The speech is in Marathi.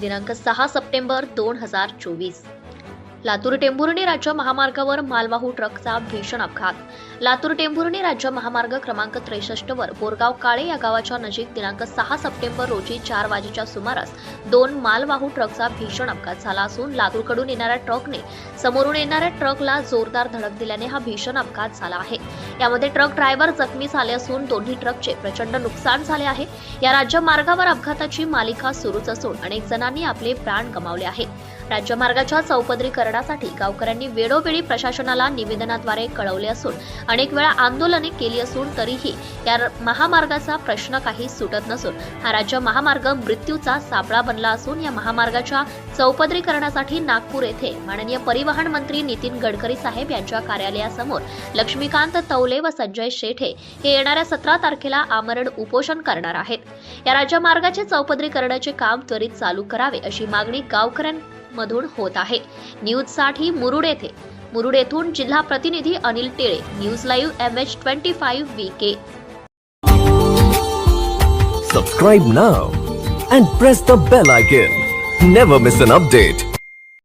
दिनांक सहा सप्टेंबर दोन हजार चोवीस. लातूर टेंभुर्णी राज्य महामार्गावर मालवाहू ट्रकचा भीषण अपघात. लातूर टेंभुर्णी राज्य महामार्ग क्रमांक त्रेसष्ट वर बोरगाव काळे या गावाच्या नजीक दिनांक सहा सप्टेंबर रोजी चार वाजेच्या सुमारास दोन मालवाहू ट्रकचा भीषण अपघात झाला असून लातूरकडून येणाऱ्या ट्रकने समोरून येणाऱ्या ट्रकला जोरदार धडक दिल्याने हा भीषण अपघात झाला आहे. यामध्ये ट्रक ड्रायव्हर जखमी झाले असून दोन्ही ट्रकचे प्रचंड नुकसान झाले आहे. या राज्य मार्गावर अपघाताची मालिका सुरूच असून अनेक जणांनी आपले प्राण गमावले आहे. राज्यमार्गाच्या चौपदरीकरणासाठी गावकऱ्यांनी वेळोवेळी प्रशासनाला निवेदनाद्वारे कळवले असून अनेक वेळा आंदोलने केली असून तरीही या महामार्गाचा प्रश्न काही सुटत नसून हा राज्य महामार्ग मृत्यूचा सापळा बनला असून या महामार्गाच्या चौपदरीकरणासाठी नागपूर येथे माननीय परिवहन मंत्री नितीन गडकरी साहेब यांच्या कार्यालयासमोर लक्ष्मीकांत तवले व संजय शेठे हे येणाऱ्या सतरा तारखेला आमरण उपोषण करणार आहेत. या राज्यमार्गाचे चौपदरीकरणाचे काम त्वरित चालू करावे अशी मागणी मधून होत आहे. न्यूजसाठी मुरुड येथे. मुरुड येथून जिल्हा प्रतिनिधी Anil Tile news live M H twenty five V K. Subscribe now and press the bell icon never miss an update